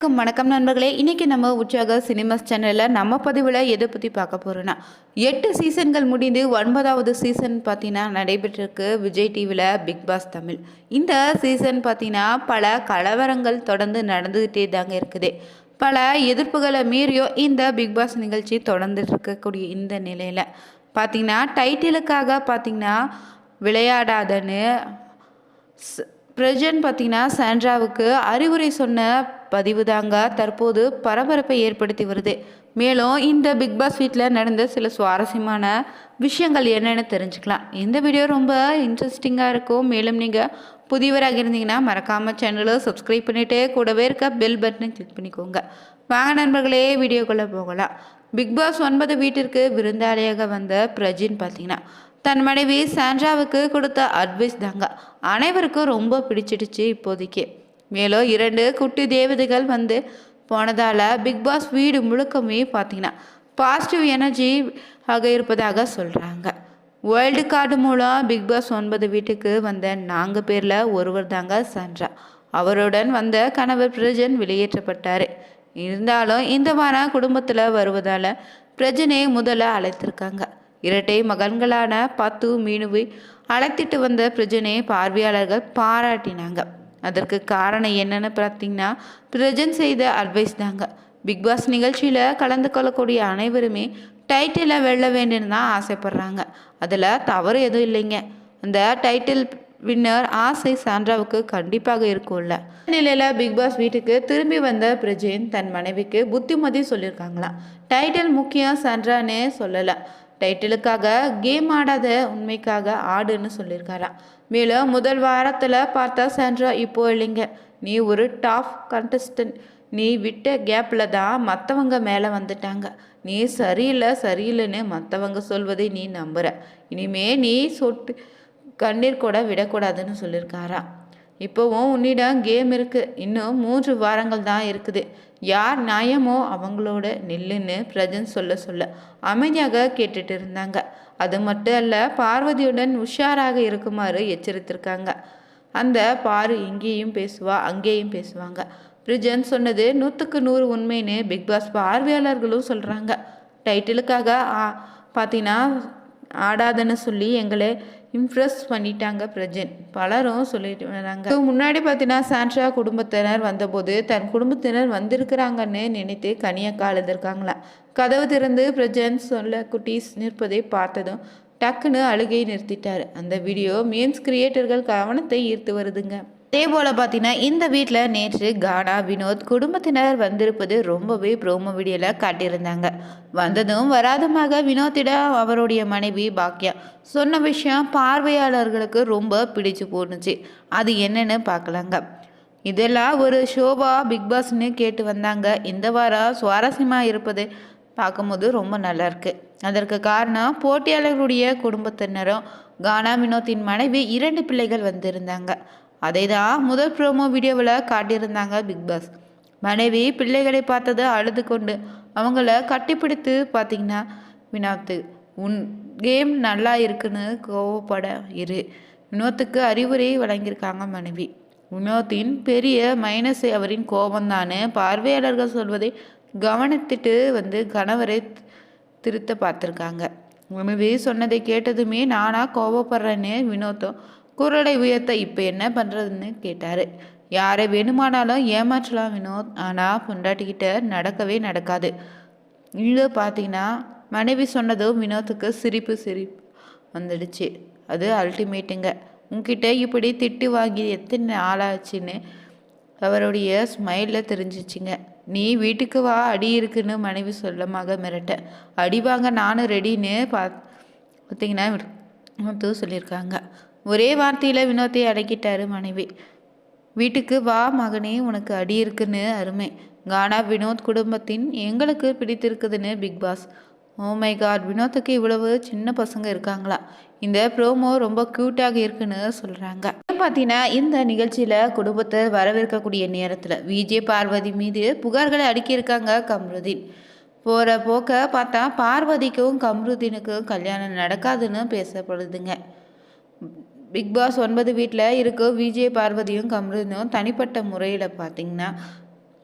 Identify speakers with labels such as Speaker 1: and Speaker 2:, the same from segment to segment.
Speaker 1: வணக்கம் வணக்கம் நண்பர்களே. இன்றைக்கி நம்ம உற்சாக சினிமாஸ் சேனலில் நம்ம பதிவில் எதை பற்றி பார்க்க போகிறோன்னா எட்டு சீசன்கள் முடிந்து ஒன்பதாவது சீசன் பார்த்தீங்கன்னா நடைபெற்றிருக்கு விஜய் டிவியில் பிக் பாஸ் தமிழ். இந்த சீசன் பார்த்தீங்கன்னா பல கலவரங்கள் தொடர்ந்து நடந்துகிட்டே தாங்க இருக்குது. பல எதிர்ப்புகளை மீறியும் இந்த பிக் பாஸ் நிகழ்ச்சி தொடர்ந்துட்டு இருக்கக்கூடிய இந்த நிலையில் பார்த்தீங்கன்னா டைட்டிலுக்காக பார்த்தீங்கன்னா விளையாடாதன்னு பிரஜன் பார்த்தீங்கன்னா சாண்ட்ராவுக்கு அறிவுரை சொன்ன பதிவு தாங்க தற்போது பரபரப்பை ஏற்படுத்தி வருது. மேலும் இந்த பிக் பாஸ் வீட்டில் நடந்த சில சுவாரஸ்யமான விஷயங்கள் என்னென்னு தெரிஞ்சுக்கலாம். இந்த வீடியோ ரொம்ப இன்ட்ரெஸ்டிங்காக இருக்கும். மேலும் நீங்கள் புதியவராக இருந்தீங்கன்னா மறக்காமல் சேனலை சப்ஸ்கிரைப் பண்ணிவிட்டு கூடவே இருக்க பெல் பட்டனை கிளிக் பண்ணிக்கோங்க. வாங்க நண்பர்களே வீடியோக்குள்ளே போகலாம். பிக் பாஸ் ஒன்பது வீட்டிற்கு விருந்தாளியாக வந்த பிரஜின் பார்த்தீங்கன்னா தன் மனைவி சாண்ட்ராவுக்கு கொடுத்த அட்வைஸ் தாங்க. அனைவருக்கும் ரொம்ப பிடிச்சிடுச்சு இப்போதைக்கு. மேலும் இரண்டு குட்டி தேவதைகள் வந்து போனதால் பிக் பாஸ் வீடு முழுக்கமே பார்த்தீங்கன்னா பாசிட்டிவ் எனர்ஜி ஆக இருப்பதாக சொல்கிறாங்க வேர்ல்டு கார்டு மூலம் பிக் பாஸ் ஒன்பது வீட்டுக்கு வந்த நான்கு பேரில் ஒருவர் தாங்க சென்றார் அவருடன் வந்த கணவர் பிரஜன் வெளியேற்றப்பட்டார். இருந்தாலும் இந்த வாரம் குடும்பத்தில் வருவதால் பிரஜனை முதல்ல அழைத்திருக்காங்க. இரட்டை மகன்களான பத்து மீனுவை அழைத்திட்டு வந்த பிரஜனை பார்வையாளர்கள் பாராட்டினாங்க. அதற்கு காரணம் என்னென்னு பார்த்தீங்கன்னா பிரஜன் செய்த அட்வைஸ் தாங்க. பிக் பாஸ் நிகழ்ச்சியில் கலந்து கொள்ளக்கூடிய அனைவருமே டைட்டிலை வெல்ல வேண்டும்னு தான் ஆசைப்பட்றாங்க. அதில் தவறு எதுவும் இல்லைங்க. அந்த டைட்டில் வின்னர் ஆசை சாண்ட்ராவுக்கு கண்டிப்பாக இருக்கும்ல நிலையில் பிக் பாஸ் வீட்டுக்கு திரும்பி வந்த பிரஜேன் தன் மனைவிக்கு புத்திமதி சொல்லியிருக்காங்களாம். டைட்டில் முக்கியம் சாண்ட்ரான்னு சொல்லலை. டைட்டிலுக்காக கேம் ஆடாத உண்மைக்காக ஆடுன்னு சொல்லியிருக்காராம் மேலும் முதல் வாரத்தில் பார்த்தா சாண்ட்ரா இப்போ இல்லைங்க. நீ ஒரு டாப் கண்டஸ்டன்ட் நீ விட்ட கேப்பில் தான் மற்றவங்க மேலே வந்துட்டாங்க. நீ சரியில்லை சரியில்லைன்னு மற்றவங்க சொல்வதை நீ நம்புற. இனிமே நீ சொட்டு கண்ணீர் கூட விடக்கூடாதுன்னு சொல்லியிருக்காராம் இப்போவும் உன்னிடம் கேம் இருக்குது இன்னும் மூன்று வாரங்கள் தான் இருக்குது. யார் நியாயமோ அவங்களோட நில்லுன்னு பிரஜன் சொல்ல சொல்ல அமைதியாக கேட்டுட்டு இருந்தாங்க. அது மட்டும் அல்ல பார்வதியுடன் உஷாராக இருக்குமாறு எச்சரித்திருக்காங்க. அந்த பாரு இங்கேயும் பேசுவா அங்கேயும் பேசுவாங்க. பிரிஜன் சொன்னது நூற்றுக்கு நூறு உண்மைன்னு பிக் பாஸ் பார்வையாளர்களும் சொல்கிறாங்க டைட்டிலுக்காக பார்த்தீங்கன்னா ஆடாதன்னு சொல்லி எங்களை இம்ப்ரெஸ் பண்ணிட்டாங்க பிரஜன். பலரும் சொல்லிட்டு வராங்க. முன்னாடி பார்த்தீங்கன்னா சான்ஷா குடும்பத்தினர் வந்தபோது தன் குடும்பத்தினர் வந்திருக்கிறாங்கன்னு நினைத்து கனியக்கா எழுந்திருக்காங்களா கதவு திறந்து பிரஜன் சொல்ல குட்டீஸ் நிற்பதை பார்த்ததும் டக்குன்னு அழுகையை நிறுத்திட்டார். அந்த வீடியோ மீம்ஸ் கிரியேட்டர்கள் கவனத்தை ஈர்த்து வருதுங்க. அதே போல் பார்த்தீங்கன்னா இந்த வீட்டில் நேற்று கானா வினோத் குடும்பத்தினர் வந்திருப்பது ரொம்பவே ப்ரோமோ வீடியோவில் காட்டியிருந்தாங்க. வந்ததும் வராதுமாக வினோத்திடம் அவருடைய மனைவி பாக்யா சொன்ன விஷயம் பார்வையாளர்களுக்கு ரொம்ப பிடிச்சு போணுச்சு. அது என்னன்னு பார்க்கலாங்க இதெல்லாம் ஒரு ஷோபா பிக் பாஸ்னு கேட்டு வந்தாங்க. இந்த வாரம் சுவாரஸ்யமாக இருப்பது பார்க்கும்போது ரொம்ப நல்லா இருக்கு. அதற்கு காரணம் போட்டியாளர்களுடைய குடும்பத்தினரும் கானா வினோத்தின் மனைவி இரண்டு பிள்ளைகள் வந்திருந்தாங்க. அதை தான் முதல் ப்ரோமோ வீடியோவில் காட்டியிருந்தாங்க பிக் பாஸ் மனைவி பிள்ளைகளை பார்த்தது அழுது கொண்டு அவங்கள கட்டிப்பிடித்து பார்த்தீங்கன்னா வினோத்து உன் கேம் நல்லா இருக்குன்னு கோவப்பட இரு. வினோத்துக்கு அறிவுரை வழங்கியிருக்காங்க மனைவி. வினோத்தின் பெரிய மைனஸ் அவரின் கோபம்தானே பார்வையாளர்கள் சொல்வதை கவனித்துட்டு வந்து கணவரை திருத்த பார்த்துருக்காங்க. மனைவி சொன்னதை கேட்டதுமே நானாக கோபப்படுறேன்னு வினோத்தும் குரலை உயர்த்த இப்போ என்ன பண்ணுறதுன்னு கேட்டார். யாரை வேணுமானாலும் ஏமாற்றலாம் வினோத். ஆனால் பொண்டாட்டிக்கிட்ட நடக்கவே நடக்காது. இல்லை பார்த்தீங்கன்னா மனைவி சொன்னதும் வினோத்துக்கு சிரிப்பு சிரிப்பு வந்துடுச்சு. அது அல்டிமேட்டுங்க உங்ககிட்ட இப்படி திட்டு வாங்கி எத்தனை ஆளாச்சுன்னு அவருடைய ஸ்மைலில் தெரிஞ்சிச்சுங்க. நீ வீட்டுக்கு வா அடி இருக்குன்னு மனைவி சொல்லமாக மிரட்ட. அடி வாங்க நானும் ரெடின்னு பா பார்த்தீங்கன்னா வினோத்து சொல்லியிருக்காங்க. ஒரே வார்த்தையில் வினோத்தை அடக்கிட்டாரு மனைவி. வீட்டுக்கு வா மகனே உனக்கு அடி இருக்குன்னு அருமை. கானா வினோத் குடும்பத்தின் எங்களுக்கு பிடித்திருக்குதுன்னு Bigg Boss. Oh my god வினோத்துக்கு இவ்வளவு சின்ன பசங்க இருக்காங்களா? இந்த ப்ரோமோ ரொம்ப க்யூட்டாக இருக்குன்னு சொல்கிறாங்க பார்த்தீங்கன்னா இந்த நிகழ்ச்சியில் குடும்பத்தை வரவேற்கக்கூடிய நேரத்தில் விஜய் பார்வதி மீது புகார்களை அடுக்கியிருக்காங்க கம்ருதீன். போகிற போக்க பார்த்தா பார்வதிக்கும் கம்ருதீனுக்கும் கல்யாணம் நடக்காதுன்னு பேசப்படுதுங்க. பிக் பாஸ் ஒன்பது வீட்டில் இருக்க. விஜய் பார்வதியும் கம்ருதீனும் தனிப்பட்ட முறையில் பார்த்தீங்கன்னா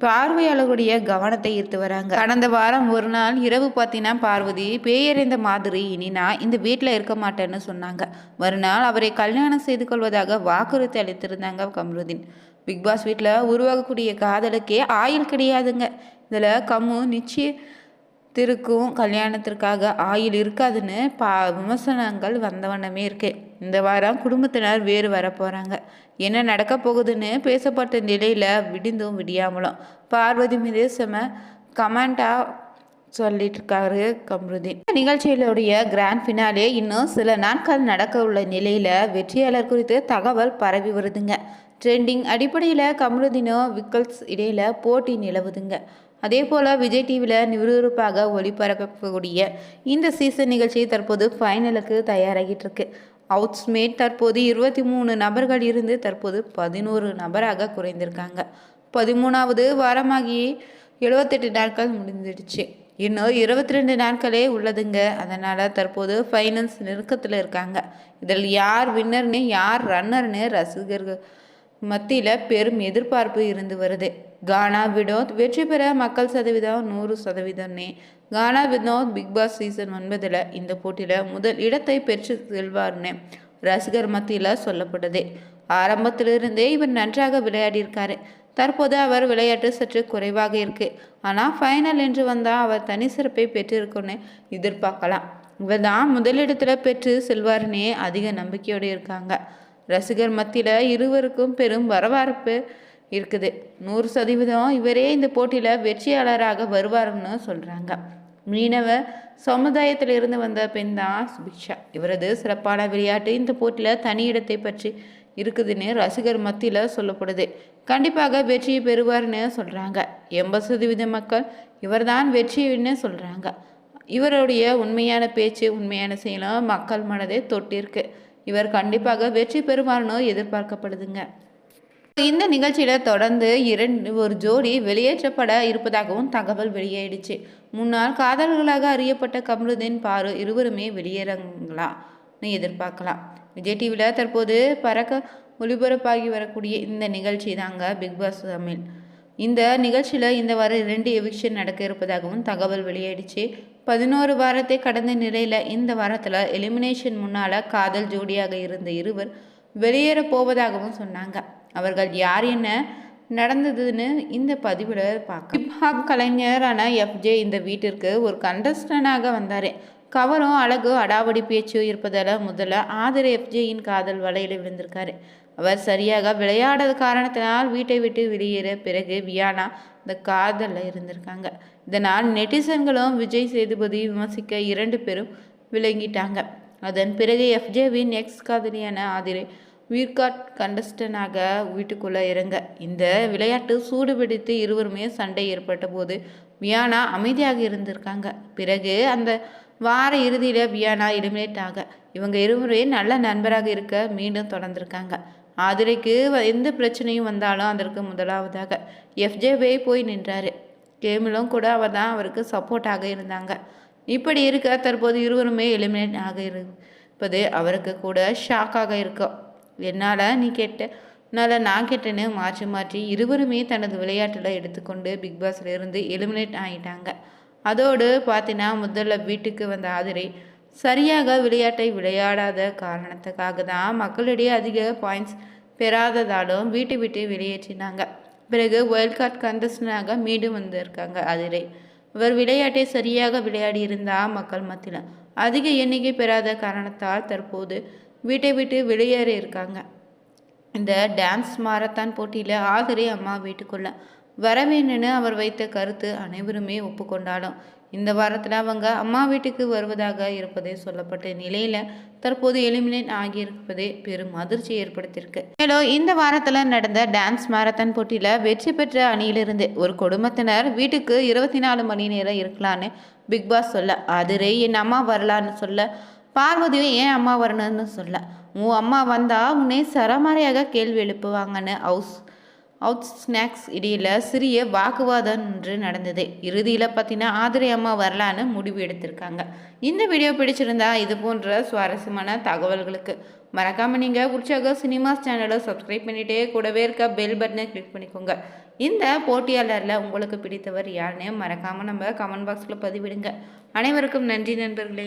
Speaker 1: பார்வையாளர்களுடைய கவனத்தை ஈர்த்து வராங்க. கடந்த வாரம் ஒரு நாள் இரவு பார்த்தீங்கன்னா பார்வதி பேயறிந்த மாதிரி இனி நான் இந்த வீட்டில் இருக்க மாட்டேன்னு சொன்னாங்க. மறுநாள் அவரை கல்யாணம் செய்து கொள்வதாக வாக்குறுதி அளித்திருந்தாங்க கமருதீன். பிக் பாஸ் வீட்டில் உருவாகக்கூடிய காதலுக்கே ஆயுள் கிடையாதுங்க. இதில் கம்மு திருக்கும் கல்யாணத்திற்காக ஆயுள் இருக்காதுன்னு பா விமர்சனங்கள் வந்தவண்ணமே இருக்கு. இந்த வாரம் குடும்பத்தினர் வேறு வர போகிறாங்க என்ன நடக்க போகுதுன்னு பேசப்பட்ட நிலையில் விடிந்தும் விடியாமலும். பார்வதி மீது செம கமெண்டாக சொல்லிட்டு இருக்காரு கம்ருதீன் நிகழ்ச்சியிலுடைய கிராண்ட் ஃபினாலே இன்னும் சில நாட்கள் நடக்க உள்ள நிலையில் வெற்றியாளர் குறித்து தகவல் பரவி வருதுங்க. ட்ரெண்டிங் அடிப்படையில் கமருதீனும் விக்கல்ஸ் இடையில் போட்டி நிலவுதுங்க. அதே போல் விஜய் டிவியில் விறுவிறுப்பாக ஒளிபரப்பக்கூடிய இந்த சீசன் நிகழ்ச்சி தற்போது ஃபைனலுக்கு தயாராகிட்டு இருக்கு அவுட்ஸ்மேட் தற்போது இருபத்தி மூணு நபர்கள் இருந்து தற்போது பதினோரு நபராக குறைந்திருக்காங்க. பதிமூணாவது வாரமாகி எழுபத்தெட்டு நாட்கள் முடிஞ்சிடுச்சு இன்னும் இருபத்தி ரெண்டு நாட்களே உள்ளதுங்க. அதனால் தற்போது ஃபைனல்ஸ் நெருக்கத்தில் இருக்காங்க. இதில் யார் வின்னர்னு யார் ரன்னர்னு ரசிகர்கள் மத்தியில் பெரும் எதிர்பார்ப்பு இருந்து வருது. கானா வினோத் வெற்றி பெற மக்கள் சதவீதம் நூறு சதவீதம்னே Gaana Vinoth Bigg Boss season ஒன்பதில் இந்த போட்டியில் முதல் இடத்தை பெற்று செல்வார்னு ரசிகர் மத்தியில் சொல்லப்படுது. ஆரம்பத்திலிருந்தே இவர் நன்றாக விளையாடியிருக்காரு. தற்போது அவர் விளையாட்டு சற்று குறைவாக இருக்கு. ஆனால் ஃபைனல் என்று வந்தால் அவர் தனி சிறப்பை பெற்றிருக்குன்னு எதிர்பார்க்கலாம். இவர் தான் முதலிடத்தில் பெற்று செல்வார்னே அதிக நம்பிக்கையோடு இருக்காங்க. ரசிகர் மத்தியில் இருவருக்கும் பெரும் வரவேற்பு இருக்குது. நூறு சதவீதம் இவரே இந்த போட்டியில் வெற்றியாளராக வருவார்னு சொல்கிறாங்க மீனவ சமுதாயத்தில் இருந்து வந்த பெண் தான் சுபிக்ஷா. இவரது சிறப்பான விளையாட்டு இந்த போட்டியில் தனி இடத்தை பற்றி இருக்குதுன்னு ரசிகர் மத்தியில் சொல்லப்படுது. கண்டிப்பாக வெற்றியை பெறுவார்னு சொல்கிறாங்க எண்பது சதவீத மக்கள் இவர்தான் வெற்றின்னு சொல்கிறாங்க இவருடைய உண்மையான பேச்சு உண்மையான செயலும் மக்கள் மனதை தொட்டிருக்கு. இவர் கண்டிப்பாக வெற்றி பெறுவார்னு எதிர்பார்க்கப்படுதுங்க. இந்த நிகழ்ச்சியில் தொடர்ந்து இரண்டு ஒரு ஜோடி வெளியேற்றப்பட இருப்பதாகவும் தகவல் வெளியாயிடுச்சு. முன்னாள் காதலர்களாக அறியப்பட்ட கமருதீன் பாரு இருவருமே வெளியேறங்களான்னு எதிர்பார்க்கலாம். விஜய் டிவியில் தற்போது பறக்க ஒளிபரப்பாகி வரக்கூடிய இந்த நிகழ்ச்சி தாங்க பிக் பாஸ் தமிழ். இந்த நிகழ்ச்சியில் இந்த வாரம் இரண்டு எவிக்ஷன் நடக்க இருப்பதாகவும் தகவல் வெளியாயிடுச்சு. பதினோரு வாரத்தை கடந்த நிலையில் இந்த வாரத்தில் எலிமினேஷன் முன்னால் காதல் ஜோடியாக இருந்த இருவர் வெளியேற போவதாகவும் சொன்னாங்க. அவர்கள் யார் என்ன நடந்ததுன்னு இந்த பதிவில் பார்க்க ஹிப்ஹாப் கலைஞரான எஃப்ஜே இந்த வீட்டிற்கு ஒரு கண்டஸ்டனாக வந்தார். கவரும் அழகு அடாவடி பேச்சு இருப்பதால் முதல்ல ஆதர் எஃப்ஜேயின் காதல் வலையில் விழுந்திருக்காரு. அவர் சரியாக விளையாடாத காரணத்தினால் வீட்டை விட்டு வெளியேற பிறகு வியானா இந்த காதலில் இருந்திருக்காங்க. இதனால் நெட்டிசன்களும் விஜய் சேதுபதி விமர்சிக்க இரண்டு பேரும் விளங்கிட்டாங்க. அதன் பிறகு எஃப்ஜேவின் எக்ஸ் காதலியான ஆதிரை வீர்காட் கண்டஸ்டனாக வீட்டுக்குள்ளே இறங்க. இந்த விளையாட்டு சூடு பிடித்து இருவருமே சண்டை ஏற்பட்ட போது வியானா அமைதியாக இருந்திருக்காங்க. பிறகு அந்த வார இறுதியில் வியானா எலிமினேட் ஆக. இவங்க இருவரே நல்ல நண்பராக இருக்க மீண்டும் தொடர்ந்துருக்காங்க. ஆதிரைக்கு எந்த பிரச்சனையும் வந்தாலும் அதற்கு முதலாவதாக எஃப்ஜேவே போய் நின்றார். கேமிலும் கூட அவர் தான் அவருக்கு சப்போர்ட்டாக இருந்தாங்க. இப்படி இருக்க தற்போது இருவருமே எலிமினேட் ஆக இருப்பது அவருக்கு கூட ஷாக்காக இருக்கும். என்னால் நீ கேட்ட? என்னால் நான் கேட்டேன்னு மாற்றி மாற்றி இருவருமே தனது விளையாட்டில் எடுத்துக்கொண்டு பிக் பாஸில் இருந்து எலிமினேட் ஆகிட்டாங்க அதோடு பார்த்தீங்கன்னா முதல்ல வீட்டுக்கு வந்த ஆதிரை சரியாக விளையாட்டை விளையாடாத காரணத்துக்காக தான் மக்களிடையே அதிக பாயிண்ட்ஸ் பெறாததாலும் வீட்டை விட்டு வெளியேற்றினாங்க. பிறகு வைல்ட் கார்ட் கண்டஸ்டனாக மீண்டும் வந்திருக்காங்க அதிரை இவர் விளையாட்டை சரியாக விளையாடி இருந்தால் மக்கள் மத்தியில் அதிக எண்ணிக்கை பெறாத காரணத்தால் தற்போது வீட்டை விட்டு வெளியேற இருக்காங்க. இந்த டான்ஸ் மாரத்தான் போட்டியில் ஆதரி அம்மா வீட்டுக்குள்ள வரவேணுன்னு அவர் வைத்த கருத்து அனைவருமே ஒப்புக்கொண்டாலும் இந்த வாரத்தில் அவங்க அம்மா வீட்டுக்கு வருவதாக இருப்பதே சொல்லப்பட்ட நிலையில் தற்போது எலிமினேட் ஆகியிருப்பதே பெரும் அதிர்ச்சி ஏற்படுத்தியிருக்கு. மேலும் இந்த வாரத்தில் நடந்த டான்ஸ் மாரத்தான் போட்டியில் வெற்றி பெற்ற அணியிலிருந்து ஒரு குடும்பத்தினர் வீட்டுக்கு இருபத்தி நாலு மணி நேரம் இருக்கலான்னு பிக் பாஸ் சொல்ல அதிரே என் அம்மா வரலான்னு சொல்ல பார்வதியும் ஏன் அம்மா வரணும்னு சொல்ல? உன் அம்மா வந்தால் உன்னை சரமாரியாக கேள்வி எழுப்புவாங்கன்னு. ஹவுஸ் அவுட் ஸ்நாக்ஸ் இடையில் சிறிய வாக்குவாதம் என்று நடந்தது. இறுதியில் பார்த்தீங்கன்னா ஆதிரை அம்மா வரலான்னு முடிவு எடுத்திருக்காங்க. இந்த வீடியோ பிடிச்சிருந்தா இது போன்ற சுவாரஸ்யமான தகவல்களுக்கு மறக்காமல் நீங்கள் உற்சாக சினிமாஸ் சேனலை சப்ஸ்கிரைப் பண்ணிகிட்டே கூடவே இருக்க பெல் பட்டனை கிளிக் பண்ணிக்கோங்க. இந்த போட்டியாளரில் உங்களுக்கு பிடித்தவர் யாருன்னு மறக்காமல் நம்ம கமெண்ட் பாக்ஸில் பதிவிடுங்க. அனைவருக்கும் நன்றி நண்பர்களே.